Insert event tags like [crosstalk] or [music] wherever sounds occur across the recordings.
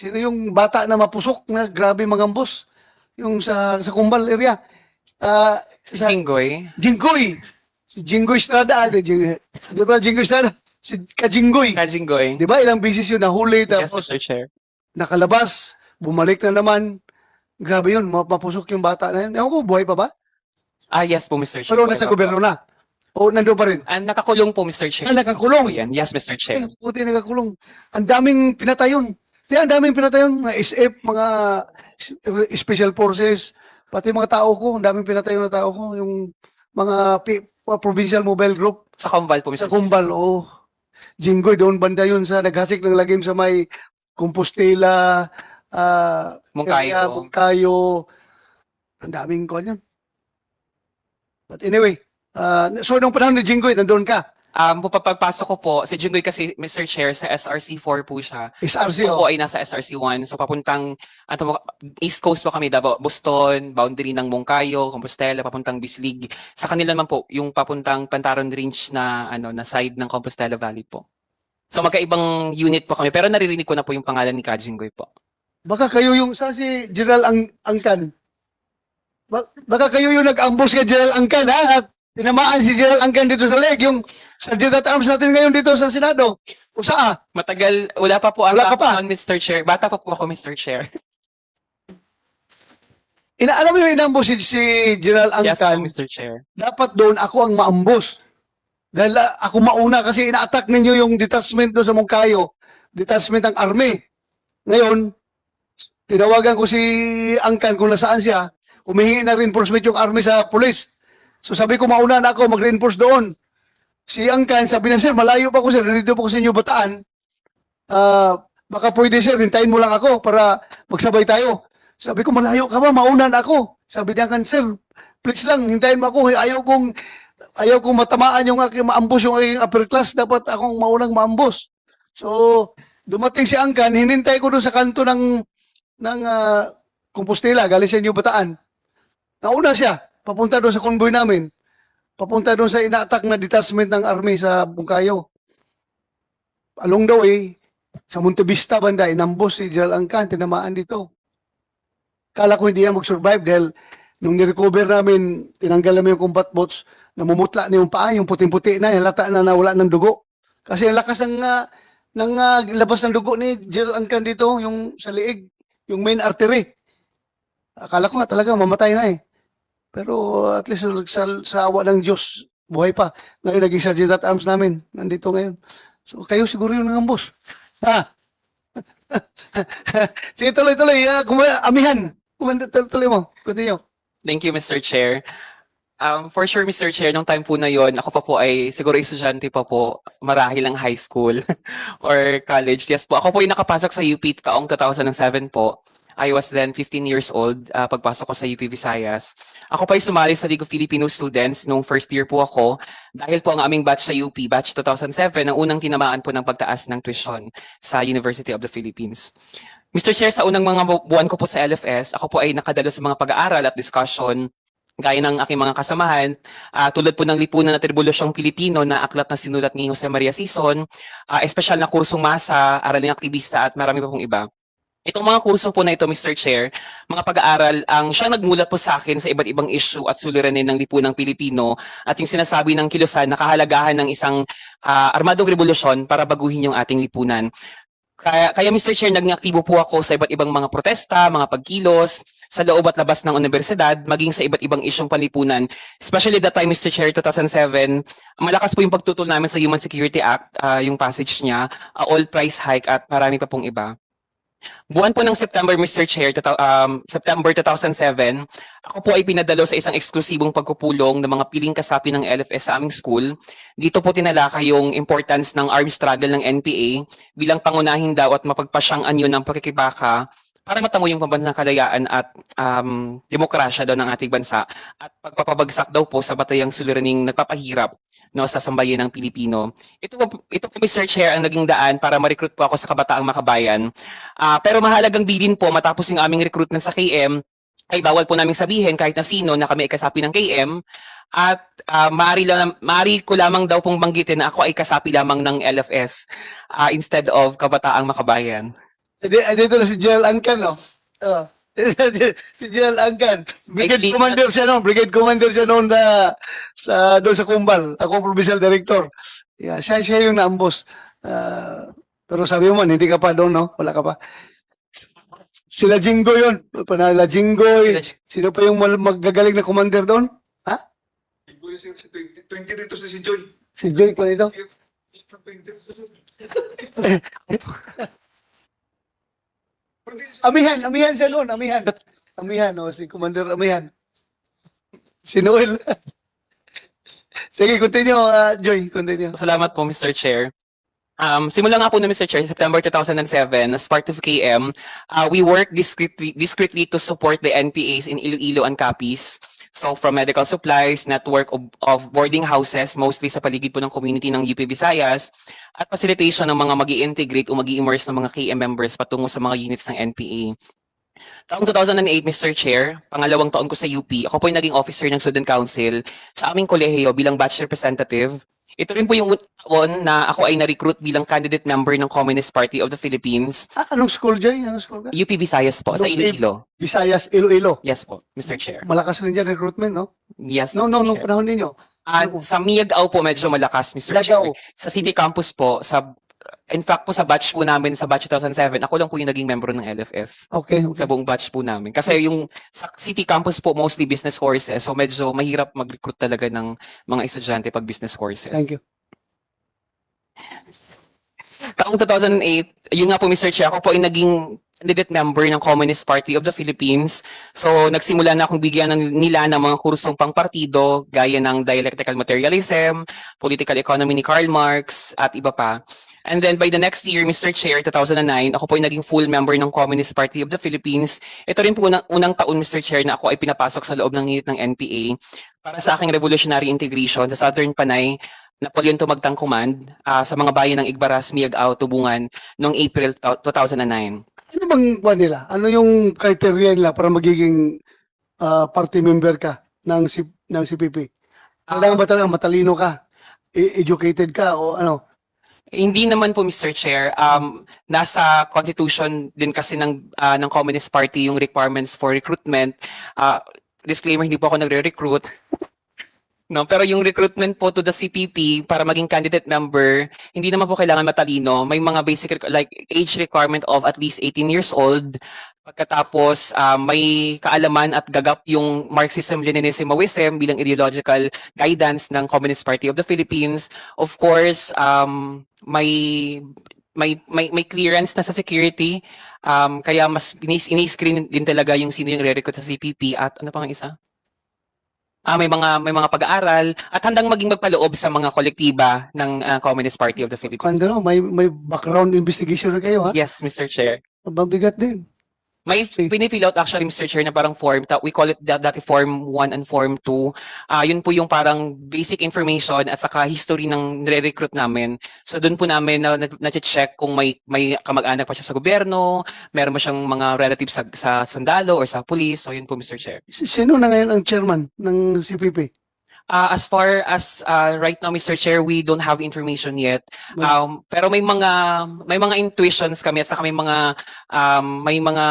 Sino yung bata na mapusok na grabe mangambos? Yung sa sa Kumbal area. Ah, Si sa Jinggoy. Jinggoy. Si Jinggoy Estrada. Di, Jing- di ba Jinggoy Estrada? Si Kajinggoy. Ka Jinggoy. Di ba ilang beses yun nahuli Yes, tapos Mr. Chair. nakalabas, bumalik na naman. Grabe yun, ma- mapusok yung bata na yun. Ewan ko, buhay pa ba? Ah, yes po, Mr. Chair. Pero nasa gobyerno na. O nandun pa rin. Ah, nakakulong po, Mr. Chair. Ah, nakakulong? Yes, Mr. Chair. Ay, Puti nagkakulong. Ang daming pinatayon. Kaya ang daming pinatayon, mga SF, mga special forces, pati mga tao ko, ang daming pinatayon na tao ko, yung mga mga provincial mobile group Sa Conval po, sa Mr. Chair. Kumbal, oh. Jinggoy, doon banda yun sa naghasik ng lagim sa may Compostela, ah, Mungkayo. area, Mungkayo. Ang daming ko yun. But anyway, ah, so nung panahon ni Jinggoy, nandun ka. Um, po pagpasok ko po, si Jinggoy kasi, Mr. Chair, sa SRC4 po siya. SRC, Ako oh. po ay nasa SRC1. So papuntang ano, East Coast po kami, Davao, Boston, boundary ng Moncayo, Compostela, papuntang Bislig. Sa kanila naman po, yung papuntang Pantaron Range na ano na side ng Compostela Valley po. So magkaibang unit po kami, pero naririnig ko na po yung pangalan ni Kajinggoy po. Baka kayo yung, sa si General Ang Angkan? Ba- baka kayo yung nag-ambush kay General Angkan, ha? At tinamaan si General Angkan dito sa leg, yung Sergeant at Arms natin ngayon dito sa Senado. O saa? Matagal, wala pa po ang Wala ka pa? background, Mr. Chair. Bata pa po ako, Mr. Chair. Ina, alam mo yung inambush si, si General Yes po, Angkan? Mr. Chair. dapat doon ako ang maambos. Dahil ah, ako mauna kasi ina-attack ninyo yung detachment doon sa Mungkayo. Detachment ng army. Ngayon, tinawagan ko si Angkan kung nasaan siya. Humihingi na reinforcement yung army sa police. So sabi ko mauna na ako mag-reinforce doon. Si Angkan sabi na, sir, malayo pa ako sir. Nandito po ko sa inyo bataan. Ah, baka pwede sir, hintayin mo lang ako para magsabay tayo. Sabi ko, malayo ka ba? Mauna na ako. Sabi niya kan, sir, please lang, hintayin mo ako. Ayaw kong, ayaw kong matamaan yung aking maambos, yung aking upper class. Dapat akong maunang maambos. So, dumating si Angkan, hinintay ko doon sa kanto ng, ng ah, Compostela, galing sa inyo bataan. Nauna siya, papunta doon sa convoy namin. Papunta doon sa ina-attack na detachment ng army sa Bungkayo. Along the way, sa Montevista banda, inambos si General Angkan, tinamaan dito. Kala ko hindi yan mag-survive dahil nung nirecover namin, tinanggal namin yung combat boats, namumutla na yung paa, yung puting-puti na, halata na nawala ng dugo. Kasi ang lakas ng, ah, ng ah, labas ng dugo ni General Angkan dito, yung sa liig, yung main artery. Akala ko nga talaga mamatay na eh. Pero at least sa, sa awa ng Diyos, buhay pa. Ngayon naging sergeant at arms namin. Nandito ngayon. So kayo siguro yung nangambos. Ha? [laughs] Sige, tuloy-tuloy. Uh, amihan. Kumanda, tuloy mo. Continue. Thank you, Mr. Chair. Um, for sure, Mr. Chair, nung time po na yon, ako pa po ay siguro estudyante pa po, marahil ang high school [laughs] or college. Yes po, ako po ay nakapasok sa UP taong 2007 po. I was then 15 years old uh, pagpasok ko sa UP Visayas. Ako pa ay sumali sa League of Filipino Students nung first year po ako dahil po ang aming batch sa UP, batch 2007, ang unang tinamaan po ng pagtaas ng tuition sa University of the Philippines. Mr. Chair, sa unang mga bu- buwan ko po sa LFS, ako po ay nakadalo sa mga pag-aaral at discussion gaya ng aking mga kasamahan, ah, tulad po ng Lipunan at Revolusyong Pilipino na aklat na sinulat ni Jose Maria Sison, uh, espesyal na kursong masa, araling aktivista at marami pa pong iba. Itong mga kurso po na ito, Mr. Chair, mga pag-aaral, ang siyang nagmulat po sa akin sa iba't ibang issue at suliranin ng lipunang Pilipino at yung sinasabi ng kilusan na kahalagahan ng isang ah, armadong revolusyon para baguhin yung ating lipunan. Kaya, kaya Mr. Chair, naging aktibo po ako sa iba't ibang mga protesta, mga pagkilos, sa loob at labas ng universidad, maging sa iba't ibang isyong panlipunan. Especially that time, Mr. Chair, 2007, malakas po yung pagtutol namin sa Human Security Act, ah, yung passage niya, ah, all price hike at marami pa pong iba. Buwan po ng September, Mr. Chair, tata- um, September 2007, ako po ay pinadalo sa isang eksklusibong pagpupulong ng mga piling kasapi ng LFS sa aming school. Dito po tinalakay yung importance ng armed struggle ng NPA bilang pangunahin daw at mapagpasyang anyo ng pakikibaka para matamo yung pambansang kalayaan at um, demokrasya daw ng ating bansa at pagpapabagsak daw po sa batayang suliraning nagpapahirap no, sa sambayan ng Pilipino. Ito ito po Mr. Chair ang naging daan para ma-recruit po ako sa Kabataang Makabayan. Ah, pero mahalagang bilin po matapos yung aming recruitment sa KM ay bawal po naming sabihin kahit na sino na kami ay kasapi ng KM at ah, maaari, lang, maaari ko lamang daw pong banggitin na ako ay kasapi lamang ng LFS ah, instead of Kabataang Makabayan. Edi- Dito na si General Angkan, no? Oh. [laughs] si General Angkan. Brigade Commander siya noon. Brigade Commander siya noon na sa, doon sa Kumbal. Ako, Provincial Director. Yeah, siya, siya yung naambos. Ah, pero sabi mo hindi ka pa doon, no? Wala ka pa. Sila Jingo yun. Panala Jingoy. Sino pa yung magagaling na commander doon? Ha? 20 dito si Joy. Si Joy ko nito. [laughs] Amihan, amihan siya noon, amihan. Amihan, o, si Commander Amihan. Si Noel. [laughs] Sige, continue, ah, Joy, continue. Salamat po, Mr. Chair. Um, simula nga po na Mr. Chair, September 2007, as part of KM, uh, we work discreetly, discreetly to support the NPAs in Iloilo and Capiz. So from medical supplies, network of, of boarding houses, mostly sa paligid po ng community ng UP Visayas, at facilitation ng mga mag integrate o mag immerse ng mga KM members patungo sa mga units ng NPA. Taong 2008, Mr. Chair, pangalawang taon ko sa UP, ako po yung naging officer ng Student Council sa aming kolehiyo bilang batch representative. Ito rin po yung taon na ako ay na-recruit bilang candidate member ng Communist Party of the Philippines, Ah, anong school, Joy? Anong school ka? UP Visayas po, sa. Iloilo. Visayas, Iloilo. Yes po, Mr. Chair. Malakas rin dyan recruitment, no? Yes, No, Mr. no, nung Chair. panahon ninyo. At sa Miagao po medyo malakas, Mr. Lagaw. Chair. Sa City Campus po, sa in fact po sa batch po namin, sa batch 2007, ako lang po yung naging member ng LFS. Okay, sa okay. buong batch po namin. Kasi yung sa City Campus po, mostly business courses. So medyo mahirap mag-recruit talaga ng mga estudyante pag business courses. Thank you. Taong 2008, yun nga po Mr. Chair, ako po ay naging candidate member ng Communist Party of the Philippines. So nagsimula na akong bigyan ng, nila ng mga kursong pangpartido gaya ng dialectical materialism, political economy ni Karl Marx at iba pa. And then by the next year, Mr. Chair, 2009, ako po ay naging full member ng Communist Party of the Philippines. Ito rin po unang, unang taon, Mr. Chair, na ako ay pinapasok sa loob ng unit ng NPA para sa aking revolutionary integration sa Southern Panay Napoleon Tumagtang Command ah, sa mga bayan ng Igbaras, Miagao, Tubungan noong April ta- 2009. Ano bang kuha nila? Ano yung criteria nila para magiging ah, party member ka ng, C- ng CPP? Kailangan ba talaga matalino ka? E- educated ka o ano? Hindi naman po Mr. Chair, um, nasa constitution din kasi ng ah, ng Communist Party yung requirements for recruitment. Ah, disclaimer, hindi po ako nagre-recruit. [laughs] No, pero yung recruitment po to the CPP para maging candidate member, hindi naman po kailangan matalino. May mga basic like age requirement of at least 18 years old. Pagkatapos ah, may kaalaman at gagap yung Marxism Leninism Maoism bilang ideological guidance ng Communist Party of the Philippines. Of course, um, may may may may clearance na sa security. Um, kaya mas inis ini-screen din talaga yung sino yung re-recruit sa CPP at ano pang isa? Ah, may mga may mga pag-aaral at handang maging magpaloob sa mga kolektiba ng ah, Communist Party of the Philippines. Kung ano, may, may background investigation na kayo, ha? Yes, Mr. Chair. Mabigat din. May pinifill out actually, Mr. Chair, na parang form. ta- We call it da- dati Form 1 and Form 2. Ah, yun po yung parang basic information at saka history ng nire-recruit namin. So doon po namin na, na, check kung may may kamag-anak pa siya sa gobyerno, meron ba siyang mga relatives sa, sa sundalo or sa police. So yun po, Mr. Chair. S- Sino na ngayon ang chairman ng CPP? Ah, as far as ah, right now, Mr. Chair, we don't have information yet. Um, pero may mga may mga intuitions kami at saka may mga um, may mga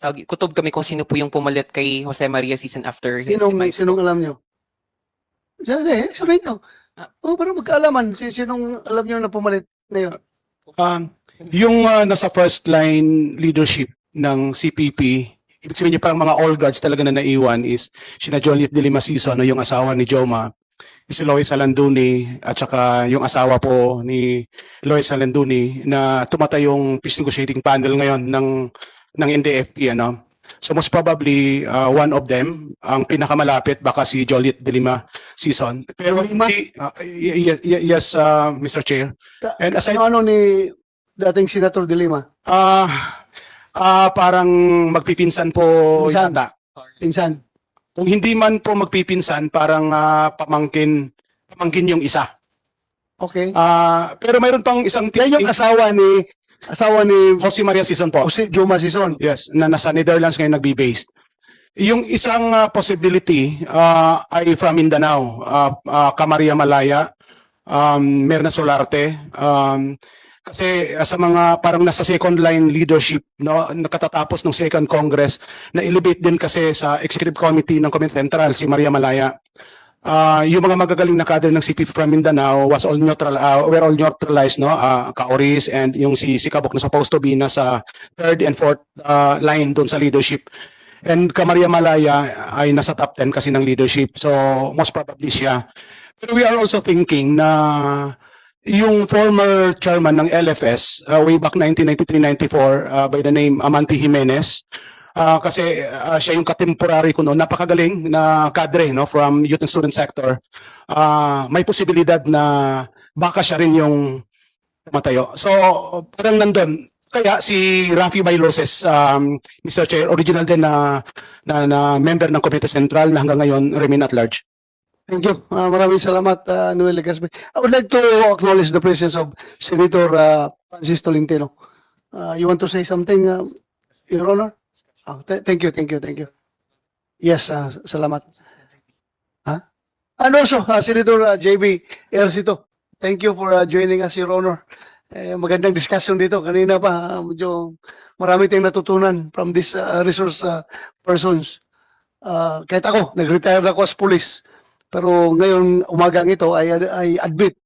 tawag, kutob kami kung sino po yung pumalit kay Jose Maria season after his Sinong, demise. sinong alam nyo? Eh, sabihin nyo. Ah. Oh, para magkaalaman. Si- Sinong alam nyo na pumalit ngayon? Um, yung uh, nasa first line leadership ng CPP, ibig sabihin niya parang mga all guards talaga na naiwan is sina Joliet de Lima Season, no, yung asawa ni Joma, si Lois Alanduni, at saka yung asawa po ni Lois Alanduni na tumatay yung peace negotiating panel ngayon ng ng NDFP ano. So most probably uh, one of them ang pinakamalapit baka si Joliet de Lima Season. Pero hindi uh, y- y- y- yes uh, Mr. Chair. And aside Ano, ano ni dating Senator De Lima? Ah, ah parang magpipinsan po Pinsan. yata. Pinsan. Kung hindi man po magpipinsan, parang ah, pamangkin pamangkin yung isa. Okay. Ah, pero mayroon pang isang Yan yung asawa ni asawa ni Jose Maria Sison po. Jose Juma Sison. Yes, na nasa Netherlands ngayon nagbe-based. Yung isang ah, possibility ah, ay from Mindanao, ah ah, Camaria Malaya, um, Merna Solarte, um, Kasi uh, sa mga parang nasa second line leadership, no, nakatatapos ng second congress, na elevate din kasi sa executive committee ng Committee Central, si Maria Malaya. Ah, yung mga magagaling na kader ng CPP from Mindanao was all neutral, uh, were all neutralized, no? Uh, Kaoris and yung si, si Kabok na supposed to be nasa third and fourth uh, line doon sa leadership. And ka Maria Malaya ay nasa top 10 kasi ng leadership. So most probably siya. Pero we are also thinking na yung former chairman ng LFS uh, way back 1993-94 uh, by the name Amanti Jimenez. Uh, kasi uh, siya yung katemporary ko noon. Napakagaling na kadre no from youth and student sector. Uh, may posibilidad na baka siya rin yung matayo. So parang nandun. Kaya si Rafi Bailoses um, Mr. Chair original din na, na na member ng Committee Central na hanggang ngayon remain at large Thank you. Uh, maraming salamat, uh, Noel Legaspi. I would like to acknowledge the presence of Senator uh, Francis Tolentino. Uh, you want to say something, uh, Your Honor? Ah, th- thank you, thank you, thank you. Yes, uh, salamat. Huh? And also, uh, Senator uh, JB Ercito, thank you for uh, joining us, Your Honor. Eh, magandang discussion dito. Kanina pa, medyo marami tayong natutunan from these uh, resource uh, persons. Uh, kahit ako, nag-retire na ako as police. Pero ngayon, umagang ito, ay, ay admit,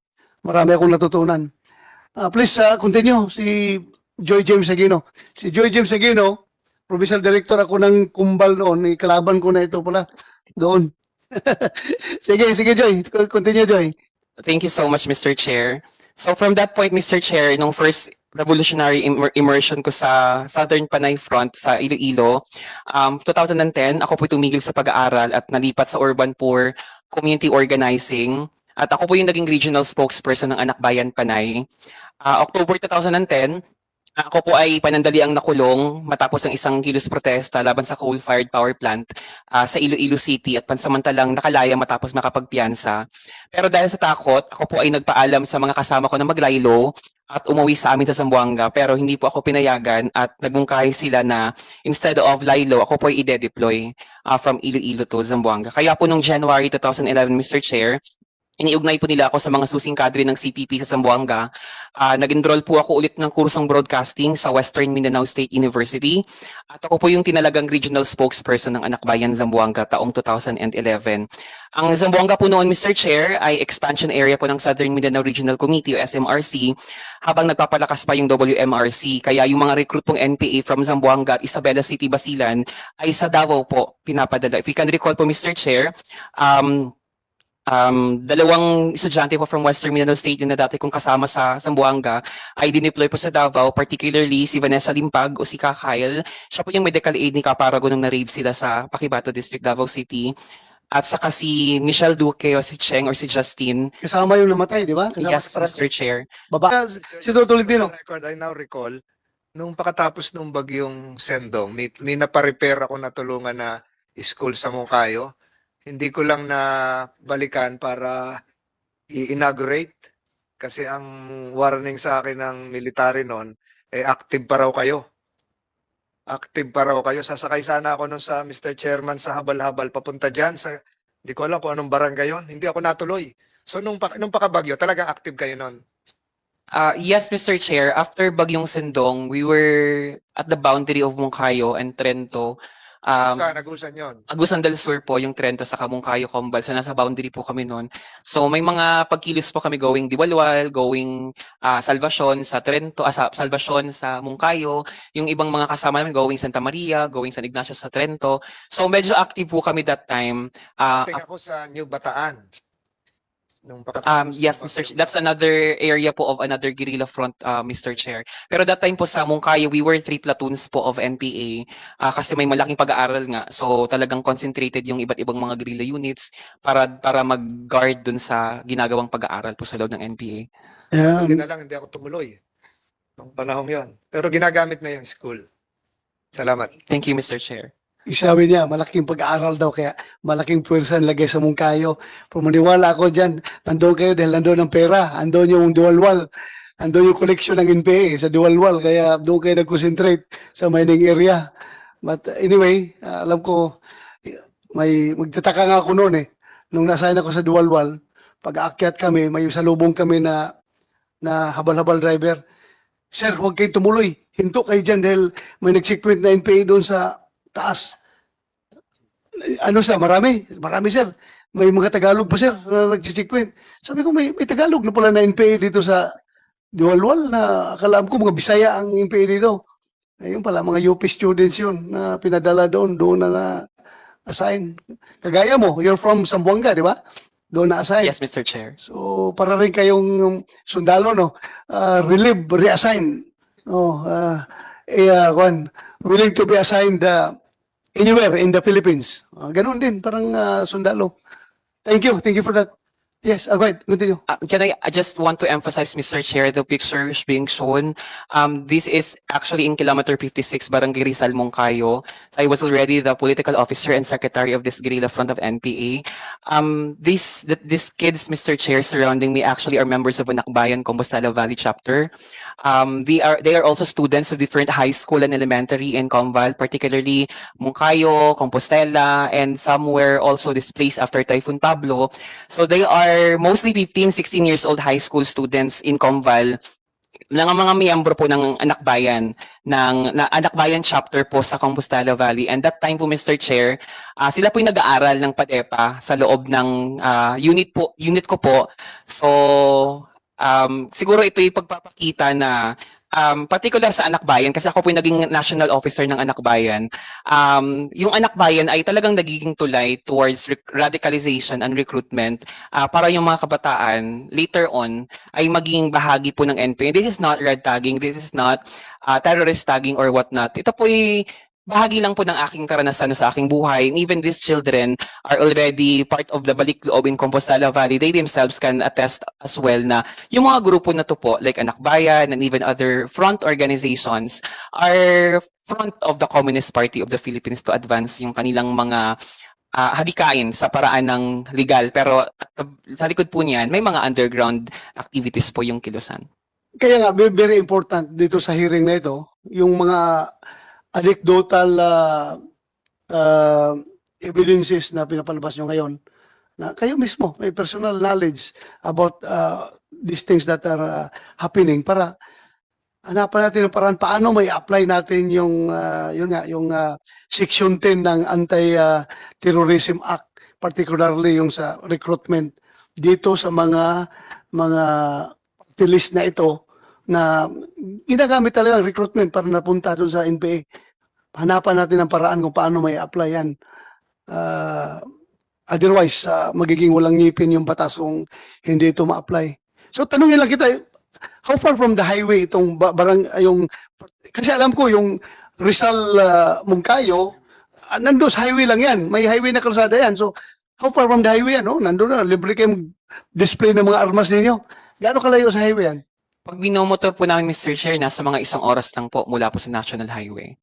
marami akong natutunan. Ah, please, uh, continue. Si Joy James Aguino. Si Joy James Aguino, provincial director ako ng Kumbal noon. Ikalaban ko na ito pala doon. [laughs] sige, sige Joy. Continue Joy. Thank you so much, Mr. Chair. So from that point, Mr. Chair, nung first revolutionary immer- immersion ko sa Southern Panay Front sa Iloilo, um, 2010, ako po tumigil sa pag-aaral at nalipat sa Urban Poor Community Organizing. At ako po yung naging regional spokesperson ng Anak Bayan Panay. Ah, October 2010, ako po ay panandaliang nakulong matapos ang isang kilos protesta laban sa coal-fired power plant ah, sa Iloilo City at pansamantalang nakalaya matapos makapagpiyansa. Pero dahil sa takot, ako po ay nagpaalam sa mga kasama ko na maglaylo at umuwi sa amin sa Zamboanga. Pero hindi po ako pinayagan at nagmungkahi sila na instead of Lilo, ako po ay ide-deploy ah, from Iloilo to Zamboanga. Kaya po nung January 2011, Mr. Chair, iniugnay po nila ako sa mga susing kadre ng CPP sa Zamboanga. Ah, nag-enroll po ako ulit ng kursong broadcasting sa Western Mindanao State University. At ako po yung tinalagang regional spokesperson ng Anak Bayan Zamboanga taong 2011. Ang Zamboanga po noon, Mr. Chair, ay expansion area po ng Southern Mindanao Regional Committee o SMRC habang nagpapalakas pa yung WMRC. Kaya yung mga recruit pong NPA from Zamboanga at Isabela City, Basilan ay sa Davao po pinapadala. If you can recall po, Mr. Chair, um, um, dalawang estudyante po from Western Mindanao State na dati kong kasama sa Zamboanga ay dineploy po sa Davao, particularly si Vanessa Limpag o si Kakail. Siya po yung medical aid ni Caparago nung na-raid sila sa Pakibato District, Davao City. At saka si Michelle Duque o si Cheng or si Justin. Kasama yung namatay, di ba? Kasama Yes, sa Mr. Chair. baba. Si Dr. Tolentino. record, I now recall, nung pakatapos nung bagyong Sendong, may, may naparepair ako na tulungan na school sa Moncayo. Hindi ko lang na balikan para i-inaugurate kasi ang warning sa akin ng military noon, eh active pa raw kayo. Active pa raw kayo. Sasakay sana ako nun sa Mr. Chairman sa habal-habal papunta dyan. Sa, hindi ko alam kung anong barangay yon. Hindi ako natuloy. So nung, nung pakabagyo, talagang active kayo noon. Uh, yes, Mr. Chair. After Bagyong Sendong, we were at the boundary of Moncayo and Trento. Um, Saan nagusan yon? Agusan del Sur po, yung Trento sa Kamungkayo, Combal. So, nasa boundary po kami noon. So, may mga pagkilos po kami going Diwalwal, going ah, Salvacion sa Trento, ah, sa Salvacion sa Mungkayo. Yung ibang mga kasama namin going Santa Maria, going San Ignacio sa Trento. So, medyo active po kami that time. Ah, Tingnan ko sa New Bataan. Nung Um, yes. Mr. Ch- That's another area po of another guerrilla front, uh, Mr. Chair. Pero that time po sa Mungkayo, we were three platoons po of NPA uh, kasi may malaking pag-aaral nga. So talagang concentrated yung iba't ibang mga guerrilla units para para mag-guard dun sa ginagawang pag-aaral po sa loob ng NPA. Yeah. Hindi na lang, hindi ako tumuloy. Nung panahon yon. Pero ginagamit na yung school. Salamat. Thank you, Mr. Chair. Sabi niya, malaking pag-aaral daw, kaya malaking pwersa ang lagay sa mungkayo. Pero maniwala ako dyan, nandoon kayo dahil nandoon ang pera, nandoon yung dual-wall, nandoon yung collection ng NPA sa dual-wall, kaya doon kayo nag-concentrate sa mining area. But anyway, ah, alam ko, may magtataka nga ako noon eh, nung nasign ako sa dual-wall, pag aakyat kami, may salubong kami na na habal-habal driver. Sir, huwag kayo tumuloy. Hinto kayo dyan dahil may nagsikwent na NPA doon sa taas. Ano sa marami? Marami, sir. May mga Tagalog pa, sir, na nagsikwent. Sabi ko, may, may Tagalog na pala na NPA dito sa Diwalwal na akalaan ko mga Bisaya ang NPA dito. Ayun pala, mga UP students yun na pinadala doon, doon na na assign. Kagaya mo, you're from Zamboanga, di ba? Doon na assign. Yes, Mr. Chair. So, para rin kayong um, sundalo, no? Uh, relieve, reassign. Oh, uh, eh, uh, willing to be assigned uh, anywhere in the Philippines. Uh, ganun din, parang uh, sundalo. Thank you, thank you for that. Yes, uh, go ahead, continue. Uh, can I, I just want to emphasize, Mr. Chair, the pictures being shown. Um, this is actually in kilometer 56, Barangay Rizal, Moncayo. I was already the political officer and secretary of this guerrilla front of NPA. Um, these, th- these kids, Mr. Chair, surrounding me actually are members of Anakbayan, Compostela Valley chapter. Um, they are, they are also students of different high school and elementary in Comval, particularly Moncayo, Compostela, and somewhere also displaced after Typhoon Pablo. So they are mostly 15, 16 years old high school students in Comval ng mga miyembro po ng Anak Bayan, ng na Anak Bayan chapter po sa Compostela Valley. And that time po, Mr. Chair, ah, sila po yung nag-aaral ng PADEPA sa loob ng ah, unit po, unit ko po. So, um, siguro ito yung pagpapakita na um, particular sa Anak Bayan, kasi ako po yung naging national officer ng Anak Bayan, um, yung Anak Bayan ay talagang nagiging tulay towards radicalization and recruitment ah, para yung mga kabataan later on ay maging bahagi po ng NPA. This is not red tagging, this is not ah, terrorist tagging or whatnot. Ito po ay bahagi lang po ng aking karanasan sa aking buhay. And even these children are already part of the balik loob in Compostela Valley. They themselves can attest as well na yung mga grupo na to po, like Anak Bayan and even other front organizations, are front of the Communist Party of the Philippines to advance yung kanilang mga ah, hadikain sa paraan ng legal. Pero at- sa likod po niyan, may mga underground activities po yung kilusan. Kaya nga, very important dito sa hearing na ito, yung mga anecdotal uh, uh, evidences na pinapalabas nyo ngayon, na kayo mismo may personal knowledge about uh, these things that are uh, happening para hanapan natin ang paraan paano may apply natin yung uh, yun nga yung uh, section 10 ng anti-terrorism act particularly yung sa recruitment dito sa mga mga list na ito na ginagamit talaga ang recruitment para napunta doon sa NPA. Hanapan natin ang paraan kung paano may apply yan. Ah, otherwise, ah, magiging walang ngipin yung batas kung hindi ito ma-apply. So tanungin lang kita, how far from the highway itong ba- barang, ah, yung, kasi alam ko yung Rizal uh, Mungkayo, uh, sa highway lang yan. May highway na kalsada yan. So, how far from the highway yan? No? Nandun na, libre kayong display ng mga armas ninyo. Gaano kalayo sa highway yan? Pag binomotor po namin, Mr. Chair, nasa mga isang oras lang po mula po sa National Highway.